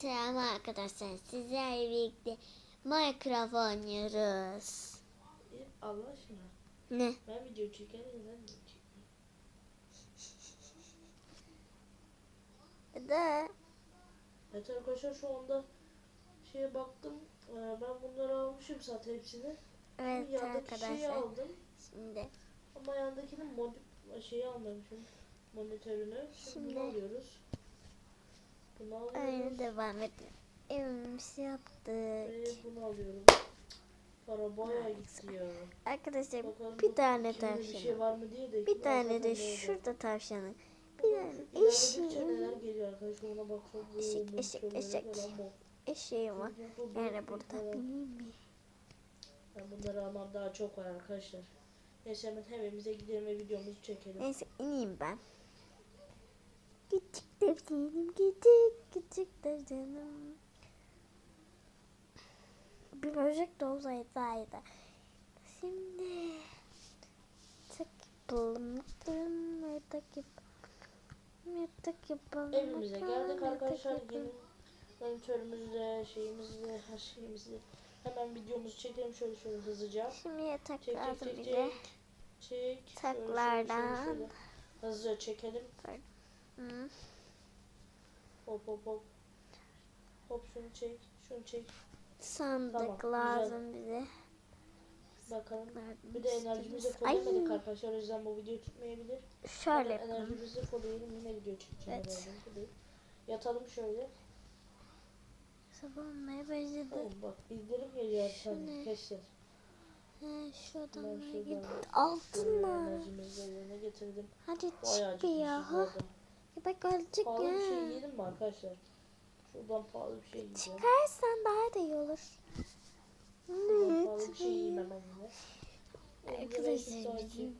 Selam arkadaşlar. Sizlerle birlikte Minecraft oynuyoruz. Allah aşkına. Ne? Ben video çekerken neden video çekmiyorum? Da Evet arkadaşlar şu anda şeye baktım. Ee, Ben bunları almışım zaten hepsini. evet Yandaki şeyi arkadaşlar. aldım. Şimdi Ama yandakinin mod şeyi almamışım. Monitörünü. Şimdi, Şimdi- alıyoruz. Bunu alıyoruz. aynı devam edelim. Evimizi yaptık. Ve bunu alıyorum. Para bayağı gitti ya. Arkadaşlar Bakalım bir tane içinde Bir şey var mı diye de. Bir tane de şurada tavşanı. Bir tane eşeğim. Eşek, eşek, eşek. Eşeğim var. Yani bu- burada bu- bineyim mi? Ben bunları almam daha çok var arkadaşlar. Neyse hemen evimize gidelim ve videomuzu çekelim. Neyse ineyim ben. Küçük devlerim küçük küçük devlerim. Bir böcek de olsaydı daha iyiydi. Şimdi tek yapalım. Yatak yapalım. Yatak yapalım. Evimize geldik yatak arkadaşlar. Yeni monitörümüzle, şeyimizle, her şeyimizle. Hemen videomuzu çekelim şöyle şöyle hızlıca. Şimdi yatak Çek lazım çek bize. çek. Taklardan. Hızlıca çekelim. Hı. Hop hop hop. Hop şunu çek. Şunu çek. Sandık Tamam, güzel. lazım bize. Bakalım. Bir de enerjimizi Ay. arkadaşlar. O yüzden bu video tutmayabilir. Şöyle yapalım. enerjimizi koyalım. Yine video çekeceğim. Evet. herhalde. Yatalım şöyle. Sabah olmaya başladı. Oğlum bak bildirim geliyor ne? kesin. He şu Ben adamlara şuradan git. Şöyle Altınlar. enerjimizi yerine getirdim. Hadi Bayağı çık bir ya. Ya bak ölecek Pahalı bir şey ya. yiyelim mi arkadaşlar? Şuradan pahalı bir şey yiyeceğim. Çıkarsan daha da iyi olur. Şuradan pahalı bir şey yiyeyim hemen yine. Arkadaşlar bizim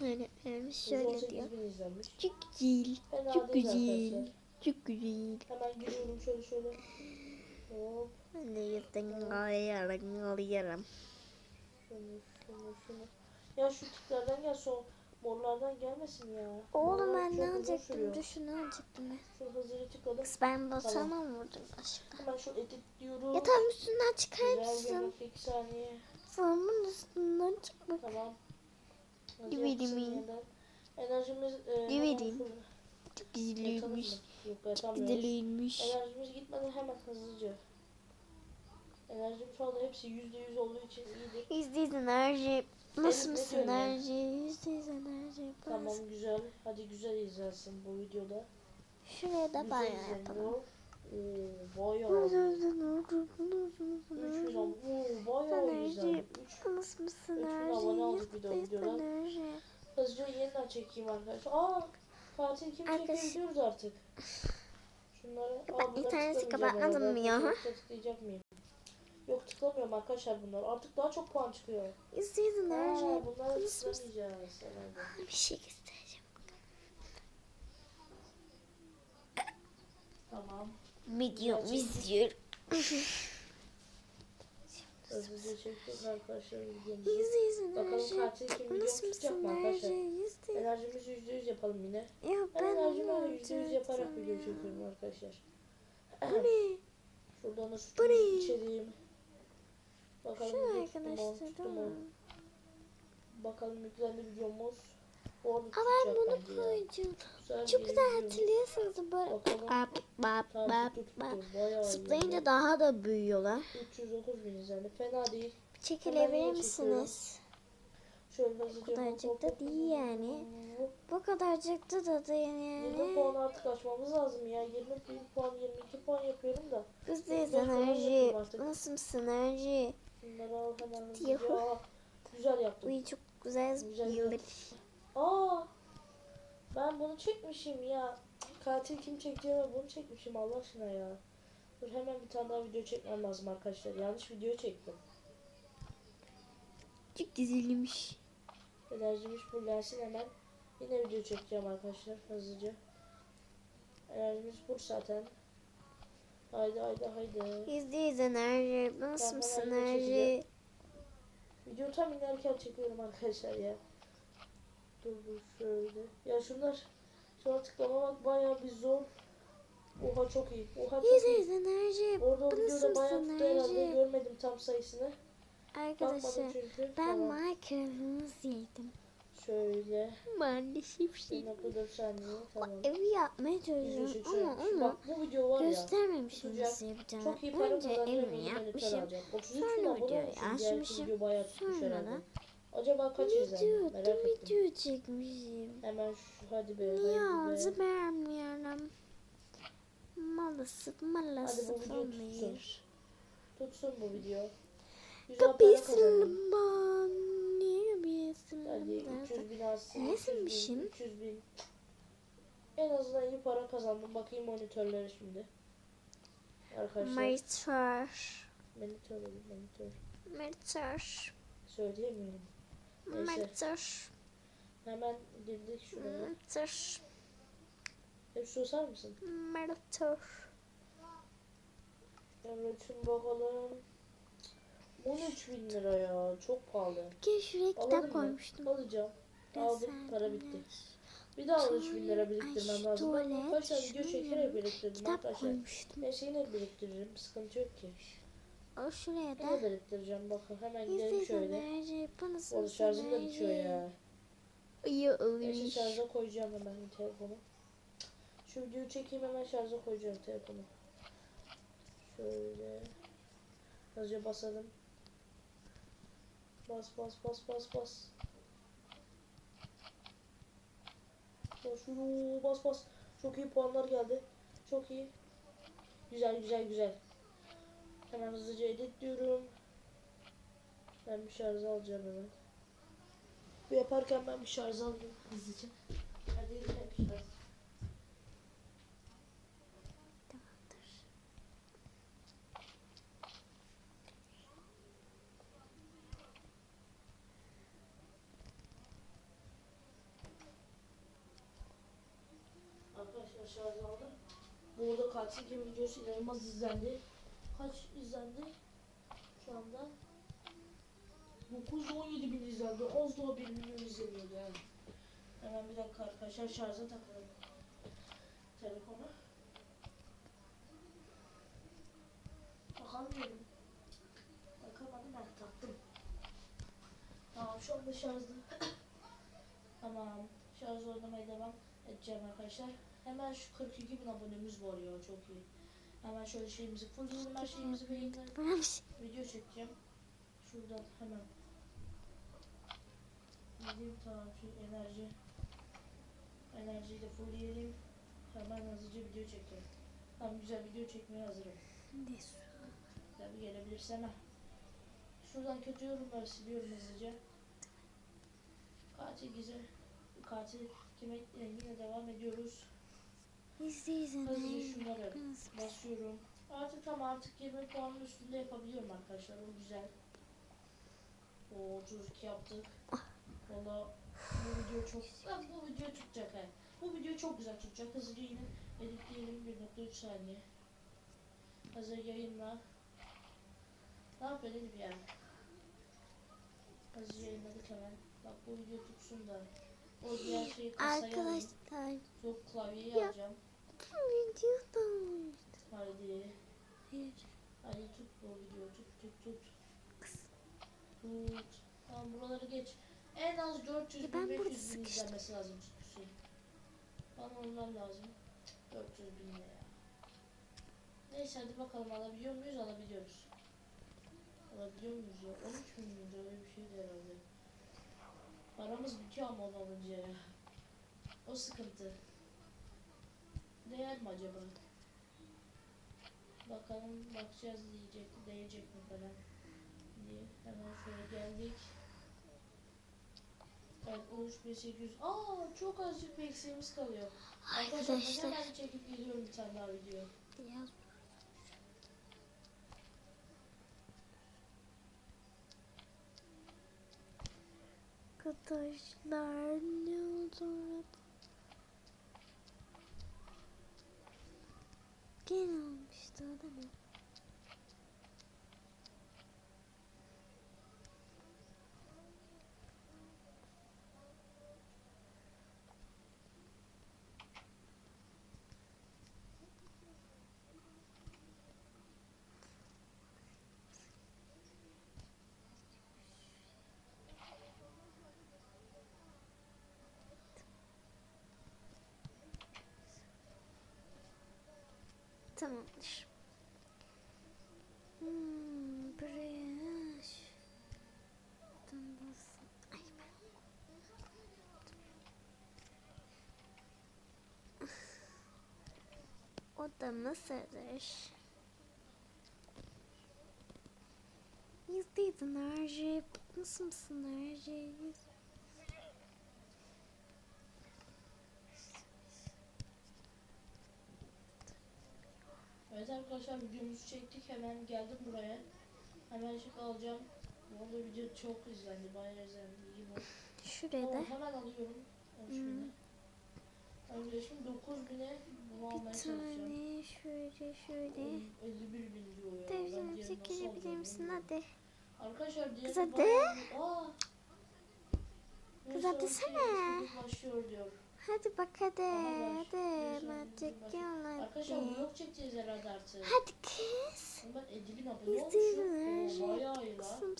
öğretmenimiz şöyle 18 diyor. Çok güzel. Çok güzel. Çok güzel. Hemen giriyorum şöyle şöyle. Hop. Ben de yırtın alıyorum alıyorum. Şunu şunu şunu. Ya şu tiplerden gel son morlardan gelmesin ya. Oğlum Morlar ben ne alacaktım? Dur şunu alacaktım ben. Şu hızlıca tıkladım. Kız ben basana mı vurdum aşkına? Hemen şu edit diyoruz. Ya tam üstünden çıkar Güzel mısın? iki saniye. Formun üstünden çıkma. Tamam. Yeniden. Enerjimiz e, full. Çok güzelmiş. Çok güzelmiş. Enerjimiz gitmeden hemen hızlıca. Enerjim şu anda hepsi yüzde yüz olduğu için iyidir. Yüzde yüz enerji. Nasıl mısın enerji? Tamam güzel. Hadi güzel izlensin bu videoda. Şuraya da banyo yapalım. Bayağı. 300 abone. Oo, bayağı güzel. 3 Nasıl mısın 3000 enerji? abone olduk bir de videodan. Hızlıca yeniden çekeyim arkadaşlar. Aa, Fatih kim Arkadaş- çekiyor artık. Şunları Aa, interneti tıklamayacağım kapatmadım herhalde. ya. Tıkla- Tıklayacak mıyım? Yok tıklamıyorum arkadaşlar bunlar. Artık daha çok puan çıkıyor. Yüz enerji. Aa, bunları tıklamayacağız herhalde. Bir şey göstereceğim. Tamam. Gerçekten. izliyorum. Hızlıca çektik arkadaşlar videomuzu. Yüzde yüz Bakalım enerji. katil kim Nasıl tutacak mı arkadaşlar? Yüzde yüz. Enerjimizi yüzde yüz yapalım yine. Ya Ben ben enerjimi öyle yüzde yüz yaparak video çekiyorum arkadaşlar. Bu ne? Şuradan da Bu ne? içelim. Bakalım Şu video tuttu mu, arkadaşlar değil mi? Bakalım yüklendi videomuz. Bu arada Aa ben bunu koyacağım. Güzel Çok bir güzel videomuz. hatırlıyorsunuz böyle. Bap bap Tamam bap bap. Zıplayınca daha da büyüyorlar. 330 bin izlendi. Fena değil. Çekilebilir yine misiniz? Şöyle. Bu kadarcık da değil yani. Bu kadarcık da da 20 puan yani. artık açmamız lazım ya. 21 puan 22 puan yapıyorum da. Güzel Biraz falan enerji. yapayım artık. Nasıl mısın enerji? Bunları al hemen hızlıca. Güzel yaptım. Bu çok güzel Güzel. Aa, ben bunu çekmişim ya. Katil kim çekeceğime bunu çekmişim Allah aşkına ya. Dur hemen bir tane daha video çekmem lazım arkadaşlar. Yanlış video çektim. Çok güzelmiş. Enerjimiz fullensin hemen. Yine video çekeceğim arkadaşlar hızlıca. Enerjimiz full zaten. Haydi haydi haydi. Yüzde yüz enerji. Nasıl Tamam, mısın hemen yine enerji? Video tam inerken çekiyorum arkadaşlar ya. Dur dur şöyle. Ya şunlar şuna tıklamamak bayağı bir zor. Oha çok iyi. Oha çok iyi. yüz enerji. Orada o videoda bayağı tuttu herhalde. Görmedim tam sayısını. Arkadaşlar ben Tamam. Minecraft'ımız yedim. Şöyle. Ben de şipşi. Bir nokta dört saniye. Tamam. Evi yapmaya çalışıyorum ama Bak bu video var ya. göstermemişim tutacak. nasıl yapacağımı. Çok iyi para Önce evimi yapmışım. alacağım. 33 bin Sonra açmışım. video tutmuş Sonra da Acaba kaç izlendi? video, Merak ettim. video çekmişim. Hemen şu hadi be. Niye ağzı beğenmiyorum? Maalesef bu maalesef video tutsun. bu video. Kapısını kazandım. Hadi 300 bin alsın. Ne 300 bin, silmişim? 300 bin. En azından iyi para kazandım. Bakayım monitörlere şimdi. Arkadaşlar. Monitör. Monitör dedim, monitör. Monitör. Söyleyemiyorum. Monitör. Hemen girdik şuraya. Monitör. Hep susar mısın? Monitör. Evet şimdi bakalım. 13 bin lira ya. Çok pahalı. Ki şuraya Alalım kitap mı? koymuştum. Alacağım. Aldım. Para bitti. Bir daha 13 bin lira biriktirmem lazım. Ben tane video çekerek biriktirdim Kitap arkadaşlar. koymuştum. Neyse yine biriktiririm. Sıkıntı yok ki. O şuraya da. biriktireceğim. Bakın hemen gidelim şöyle. Orada şarjım da bitiyor ya. İyi Neyse olmuş. şarja koyacağım hemen telefonu. Şu videoyu çekeyim hemen şarja koyacağım telefonu. Şöyle. Hızlıca basalım. Bas bas bas bas bas. Şunu bas bas. Çok iyi puanlar geldi. Çok iyi. Güzel güzel güzel. Hemen hızlıca editliyorum. Ben bir şarj alacağım hemen. Bu yaparken ben bir şarj alayım hızlıca. Hadi gidelim şarj. Arkadaşlar şarj aldım. Bu arada katil kim videosu inanılmaz izlendi. Kaç izlendi? Şu anda 917 bin izlendi. Az daha 1 milyon izleniyordu yani. Hemen bir dakika arkadaşlar şarja takalım. Telefonu. Bakamıyorum. Bakamadım ama taktım. Tamam şu anda şarjda. tamam. Şarj oynamaya devam edeceğim arkadaşlar. Hemen şu 42 bin abonemiz var ya çok iyi. Hemen şöyle şeyimizi fullleyelim her şeyimizi şey. video çekeceğim. Şuradan hemen. Gideyim tamam şu enerji. Enerjiyi de fullleyelim. Hemen hızlıca video çekeceğim. Tamam güzel video çekmeye hazırım. Tabii gelebilirsem ha. Şuradan kötü yorumları siliyorum hızlıca. Katil güzel. Katil kime yine devam ediyoruz. Enerji. şunları basıyorum. Artık tam artık 20 puanın üstünde yapabiliyorum arkadaşlar. O güzel. O 32 yaptık. Valla bu video çok Lan bu video tutacak he. Bu video çok güzel tutacak. Hızlıca yine editleyelim 1.3 saniye. Hazır yayınla. Ne yapıyor dedim ya. Hızlıca yayınladık hemen. Bak bu video tutsun da. O diğer şeyi kasaya. Arkadaşlar Yok klavyeyi alacağım. Bu videodan. Haydi. Hayır. Hadi tut bu videoyu tut tut tut. Tut. Tamam buraları geç. En az 400 Ya bin ben burada 500 bin izlenmesi lazım Hüseyin. Bana onlar lazım. 400 bin ya. Neyse hadi bakalım alabiliyor muyuz? Alabiliyoruz. Alabiliyor muyuz ya? 13 bin miydi? Öyle bir şeydi herhalde. Paramız bitiyor ama onu ya. O sıkıntı. Değer mi acaba? Bakalım bakacağız diyecek, değecek mi falan diye. Hemen şöyle geldik. Evet 13800. Aa çok azıcık bir eksiğimiz kalıyor. Arkadaşlar. hemen çekip geliyorum bir tane daha video. Yaz. Arkadaşlar ne oldu olmuştu o da? Tamamdır. Hmm, buraya şu- Buradan nasıl- Ay ben. Odamı sığdır. Yüzdeydin Arji. Nasıl mısın Arji? Evet arkadaşlar videomuzu çektik. Hemen geldim buraya. Hemen şık alacağım. Arada video çok izlendi. Bayağı izlendi. İyi bu. Şuraya Tamam, da hemen alıyorum. 13 Hmm. Ben şimdi 9 bine bunu almaya bir çalışacağım. tane şöyle şöyle. Oğlum, 51 bin diyor ya. Çekebilir alacağım misin hadi. Arkadaşlar diğeri Kız hadi. bayağı bir- Aa! Kız hadi sene. çocuk başlıyor diyor. Hadi bak hadi. Aha, Hadi. Başlıyor. yol Arkadaşlar hadi. vlog çekeceğiz herhalde artık. Hadi kız. 50 bin abone. Oo, Bayağı iyi lan.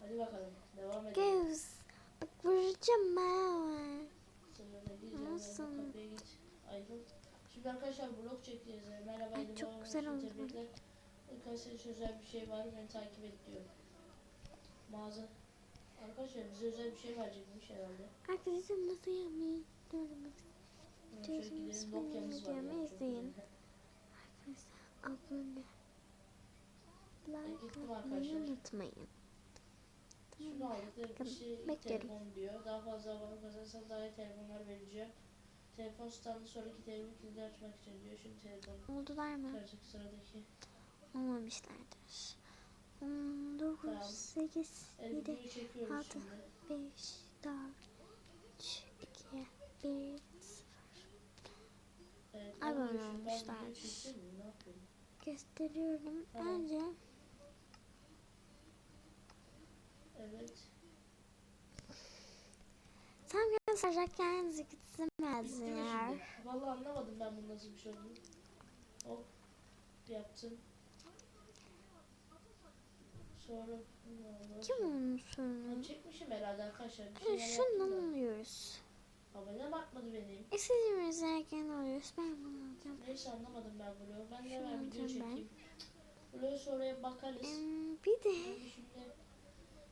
Hadi bakalım. Devam edelim. Göz. Bak vuracağım ben. Sonra ne diyeceğim? Nasıl? Nasıl? Kapıya git. Ayrıl. Şimdi arkadaşlar vlog çekeceğiz. Merhaba. Ay, çok güzel oldu. tebrikler. Arkadaşlar özel bir şey var. Beni takip et diyor. Mağaza. Arkadaşlar bize özel bir şey verecekmiş herhalde. Arkadaşlar nasıl yapmayı gidelim. benim videomu izleyin. güzel. Abone. Like atmayı arkadaşlar. unutmayın. Şunu aldık. Bir şey telefon diyor. Daha fazla abone kazanırsan daha iyi telefonlar vereceğim. Telefon standı sonraki telefon kilidi açmak için diyor. Şimdi telefon Oldular mı? karışık sıradaki. Olmamışlardır. 19, Tamam. 8, Evet, 7, videoyu çekiyoruz altı. şimdi. 5, 4, 3, 2, 1. Evet, Abone olmuşlar. Gösteriyorum. Tamam. Önce Evet. tam ya. şimdi? Vallahi anlamadım ben bunun nasıl bir şey olduğunu. Hop. Yaptım. Sonra ne oldu? Kim Ben sorunu? çekmişim herhalde arkadaşlar. Bir Evet, şeyler şundan alıyoruz. Abone bakmadı benim. İstediğimiz izlerken alıyoruz. Ben bunu alacağım. Neyse anlamadım ben vlogu. Ben de hemen video çekeyim. Vlogu sonra bakarız. Hmm, bir de şimdi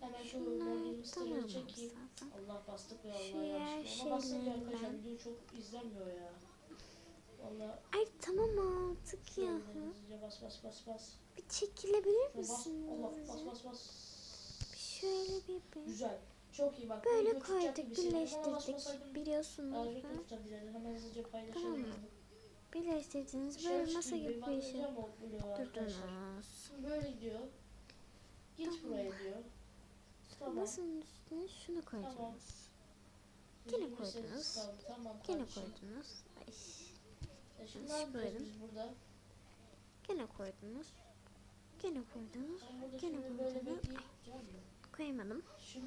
hemen şu tamamlamış çekeyim. zaten. Allah bastık ve Allah Şu yer yanlışlıkla. Ona basınca şeylerinden. arkadaşlar video çok izlenmiyor ya. Valla Ay tamam artık ya. bas bas bas bas. Bir çekilebilir Şuna bas. Allah bas misiniz? bas bas. Şöyle bir bir. Güzel. Çok iyi bak. Böyle koyduk, birleştirdik. Biliyorsunuz ben. Tamam. Birleştirdiniz. Dışarı Böyle masa gibi bir şey. Durdunuz. Böyle gidiyor. Git Tamam. buraya diyor. Tamam. Masanın üstüne şunu Tamam. koydunuz. Yine Yirmi sekiz koydunuz. Tamam Gene koydunuz. Ay. E şimdi burada? Gene koydunuz. Gene koydunuz. Gene şimdi böyle koydunuz.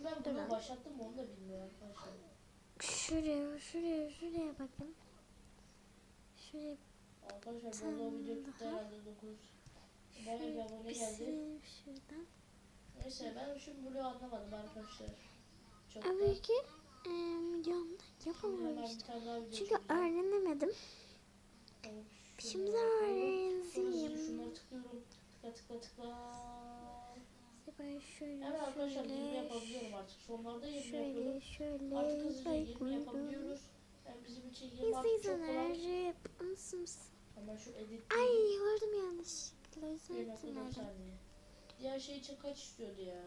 Ben Dur bunu lan. başlattım onu da bilmiyorum arkadaşlar. Şuraya, şuraya, şuraya bakın. Şuraya Arkadaşlar bu video tuttu herhalde 9. Bayağı bir şuraya abone geldi. şuradan. Neyse ben şimdi bunu anlamadım arkadaşlar. Çok da. Ama ki e, hemen yapamamıştım. Çünkü öğrenemedim. Şimdi öğreneyim. Şunları tıklıyorum. Tıkla tıkla tıkla. Böyle şöyle, Hemen arkadaşlar gibi şöyle, yapabiliyorum artık. Sonlarda yerini yapıyordum. şöyle, şöyle, Artık hızlıca ay yerini koydum. yapabiliyoruz. Yani bizim için yeni artık İzleyin çok kolay. Hemen şu edit Ay gördüm yanlışlıkla. saniye. Diğer şey için kaç istiyordu ya?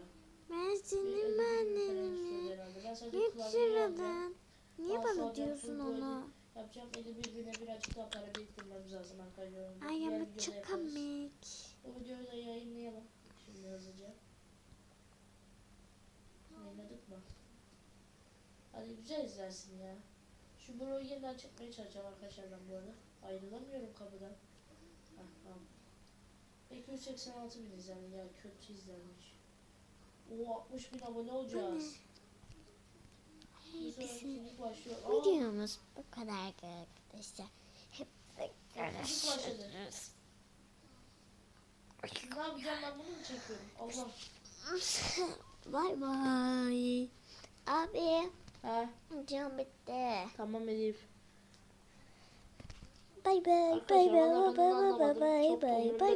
Ben senin herhalde. Ben Hep klavyeyi alacağım. sıradan. Niye bana diyorsun onu? Yapacağım 51 bine birazcık daha para biriktirmemiz lazım arkadaşlar. Ay ama çok komik. Bu videoyu da yayınlayalım. Şimdi hızlıca. Yayınladık mı? Hadi güzel izlersin ya. Şu bloğu yeniden çekmeye çalışacağım arkadaşlar ben bu arada. Ayrılamıyorum kapıdan. Hah tamam. 286 bin izlendi ya kötü izlenmiş. Oo 60 bin abone olacağız. Aa, Videomuz bu kadar arkadaşlar. Hep görüşürüz. ne yapacağım ben bunu mu çekiyorum? Allah. Bay bay. Abi. He. Can bitti. Tamam Elif. Bay Bye bye bye bye bye bye bye bye. bay.